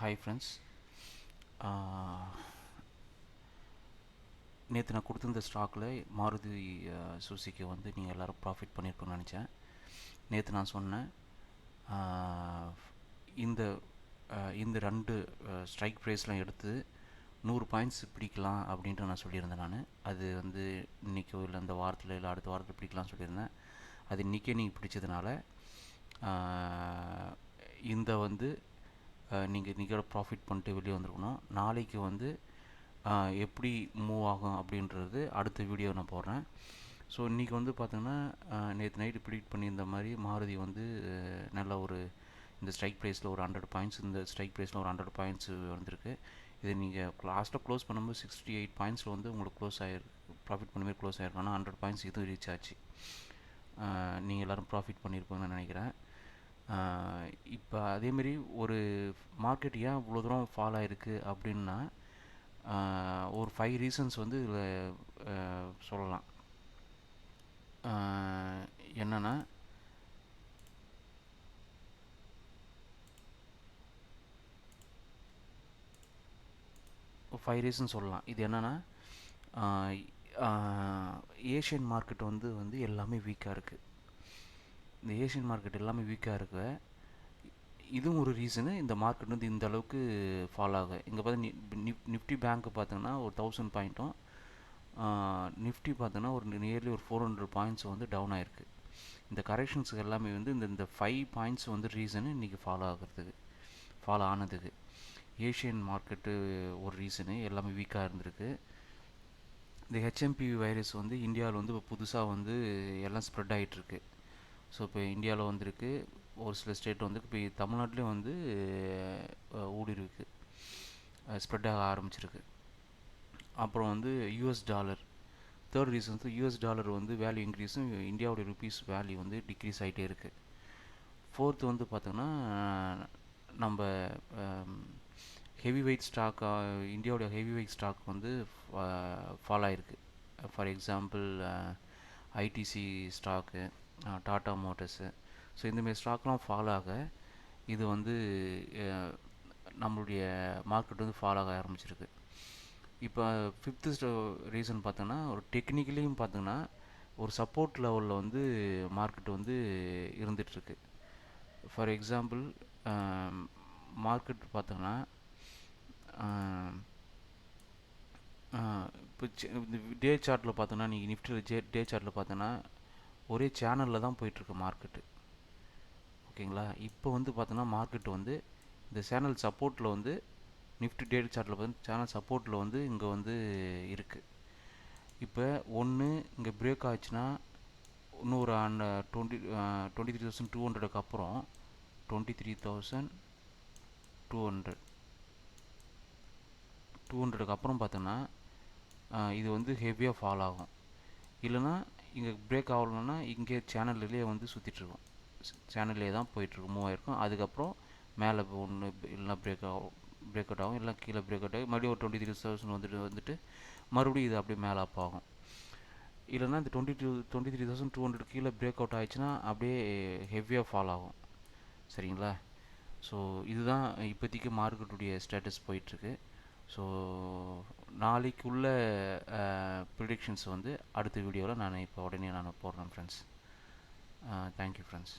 Hi friends நேற்று நான் கொடுத்துருந்த ஸ்டாக்கில் மாருதி சுசுக்கி வந்து நீங்கள் எல்லோரும் ப்ராஃபிட் பண்ணியிருப்போம்னு நினச்சேன். நேற்று நான் சொன்னேன். இந்த இந்த ரெண்டு ஸ்ட்ரைக் ப்ரைஸ்லாம் எடுத்து நூறு பாயிண்ட்ஸ் பிடிக்கலாம் அப்படின்ட்டு நான் சொல்லியிருந்தேன் நான். அது வந்து இன்றைக்கோ இல்லை இந்த வாரத்தில் இல்லை அடுத்த வாரத்தில் பிடிக்கலாம்னு சொல்லியிருந்தேன். அது இன்றைக்கே நீங்கள் பிடிச்சதுனால இந்த வந்து நீங்கள் இன்றைக்கோட ப்ராஃபிட் பண்ணிட்டு வெளியே வந்திருக்கணும். நாளைக்கு வந்து எப்படி மூவ் ஆகும் அப்படின்றது அடுத்த வீடியோ நான் போடுறேன். ஸோ இன்றைக்கி வந்து பார்த்திங்கன்னா நேற்று நைட்டு ப்ரிடிக்ட் பண்ணியிருந்த மாதிரி மாருதி வந்து நல்ல ஒரு இந்த ஸ்ட்ரைக் ப்ரைஸில் ஒரு ஹண்ட்ரட் பாயிண்ட்ஸ் இந்த ஸ்ட்ரைக் ப்ரைஸில் ஒரு ஹண்ட்ரட் பாயிண்ட்ஸ் வந்திருக்கு. இது நீங்கள் லாஸ்ட்டாக க்ளோஸ் பண்ணும்போது சிக்ஸ்டி எயிட் பாயிண்ட்ஸில் வந்து உங்களுக்கு க்ளோஸ் ஆகிருக்கு ப்ராஃபிட் பண்ண க்ளோஸ் ஆகிருக்கும் ஆனால் ஹண்ட்ரட் பாயிண்ட்ஸ் இதுவும் ரீச் ஆச்சு. நீங்கள் எல்லோரும் ப்ராஃபிட் பண்ணியிருப்பீங்கன்னு நினைக்கிறேன். இப்போ அதேமாரி ஒரு மார்க்கெட் ஏன் இவ்வளோ தூரம் ஃபால் ஆகிருக்கு அப்படின்னா ஒரு ஃபைவ் ரீசன்ஸ் வந்து இதில் சொல்லலாம். என்னென்னா ஃபைவ் ரீசன் சொல்லலாம். இது என்னென்னா ஏஷியன் மார்க்கெட் வந்து வந்து எல்லாமே வீக்காக இருக்குது இந்த ஏஷியன் மார்க்கெட் எல்லாமே வீக்காக இருக்க. இதுவும் ஒரு ரீசனு இந்த மார்க்கெட் வந்து இந்த அளவுக்கு ஃபால் ஆகும் இங்கே பார்த்தா நிஃப்டி பேங்க்கு பார்த்தீங்கன்னா ஒரு தௌசண்ட் பாயிண்ட்டும் நிஃப்டி பார்த்தோன்னா ஒரு நியர்லி ஒரு ஃபோர் ஹண்ட்ரட் பாயிண்ட்ஸ் வந்து டவுன் ஆகிருக்கு இந்த கரெக்ஷன்ஸுக்கு எல்லாமே வந்து இந்த இந்த ஃபைவ் பாயிண்ட்ஸ் வந்து ரீசனு இன்றைக்கி ஃபாலோ ஆகிறதுக்கு ஃபாலோ ஆனதுக்கு. ஏஷியன் மார்க்கெட்டு ஒரு ரீசனு எல்லாமே வீக்காக இருந்திருக்கு. இந்த ஹெச்எம்பி வைரஸ் வந்து இந்தியாவில் வந்து இப்போ புதுசாக வந்து எல்லாம் ஸ்ப்ரெட் ஆகிட்டுருக்கு ஸோ இப்போ இந்தியாவில் வந்திருக்கு. ஒரு சில ஸ்டேட் வந்து இப்போ தமிழ்நாட்டிலையும் வந்து அஹ், ஸ்ப்ரெட் ஆக ஆரம்பிச்சிருக்கு. அப்புறம் வந்து யூஎஸ் டாலர் தேர்ட் ரீசன் வந்து யூஎஸ் டாலர் வந்து வேல்யூ இன்க்ரீஸும் இந்தியாவுடைய ருபீஸ் வேல்யூ வந்து டிக்ரீஸ் ஆகிட்டே இருக்குது ஃபோர்த்து வந்து பார்த்திங்கன்னா நம்ம ஹெவி வெயிட் ஸ்டாக் இந்தியாவுடைய ஹெவி வெயிட் ஸ்டாக் வந்து ஃபால் ஆகிருக்கு for example ITC stock Tata Motors. So இந்தமாரி ஸ்டாக்லாம் ஃபாலோ ஆக இது வந்து நம்மளுடைய மார்க்கெட் வந்து ஃபாலோ ஆக ஆரம்பிச்சிருக்கு. இப்போ ஃபிஃப்த்து ரீசன் பார்த்தோன்னா ஒரு டெக்னிக்கலியும் பார்த்தோன்னா ஒரு சப்போர்ட் லெவலில் வந்து மார்க்கெட் வந்து இருந்துகிட்ருக்கு ஃபார் எக்ஸாம்பிள் மார்க்கெட் பார்த்தோன்னா இப்போ இந்த டே சார்ட்டில் பார்த்தோன்னா நீங்கள் நிஃப்டியில் ஜே டே சார்ட்டில் பார்த்தோன்னா ஒரே சேனலில் தான் போயிட்டுருக்கு மார்க்கெட்டு ஓகேங்களா? இப்போ வந்து பார்த்தோன்னா மார்க்கெட் வந்து இந்த சேனல் சப்போர்ட்டில் வந்து நிஃப்டி டேட் சார்ட்டில் வந்து சேனல் சப்போர்ட்டில் வந்து இங்கே வந்து இருக்குது இப்போ ஒன்று இங்கே பிரேக் ஆச்சுன்னா இன்னொரு and twenty twenty three thousand two ஹண்ட்ரடுக்கு அப்புறம் twenty three thousand two hundred two ஹண்ட்ரடுக்கு அப்புறம் பார்த்தோன்னா இது வந்து ஹெவியாக ஃபால் ஆகும். இல்லைன்னா இங்கே பிரேக் ஆகலன்னா இங்கே சேனல்லையே வந்து சுற்றிட்டுருக்கும் சேனல்லே தான் போயிட்டுருக்கும் மூவ் ஆகிருக்கும் அதுக்கப்புறம் மேலே ஒன்று இல்லைனா பிரேக் ஆகும் பிரேக் அவுட் ஆகும். இல்லை கீழே பிரேக் அவுட் ஆகும். மறுபடியும் ஒரு டுவெண்ட்டி த்ரீ தௌசண்ட் வந்துட்டு வந்துட்டு மறுபடியும் இது அப்படியே மேலே அப் ஆகும். இல்லைன்னா இந்த twenty two twenty three thousand two hundred கீழே பிரேக் அவுட் ஆயிடுச்சுன்னா அப்படியே ஹெவியாக ஃபால் ஆகும். சரிங்களா? ஸோ இதுதான் இப்போதைக்கு மார்க்கெட்டுடைய ஸ்டேட்டஸ் போயிட்டுருக்கு. ஸோ நாளைக்குள்ள ப்ரிடிக்ஷன்ஸ் வந்து அடுத்த வீடியோவில் நான் இப்போ உடனே நான் போடுறேன் ஃப்ரெண்ட்ஸ் தேங்க்யூ ஃப்ரெண்ட்ஸ்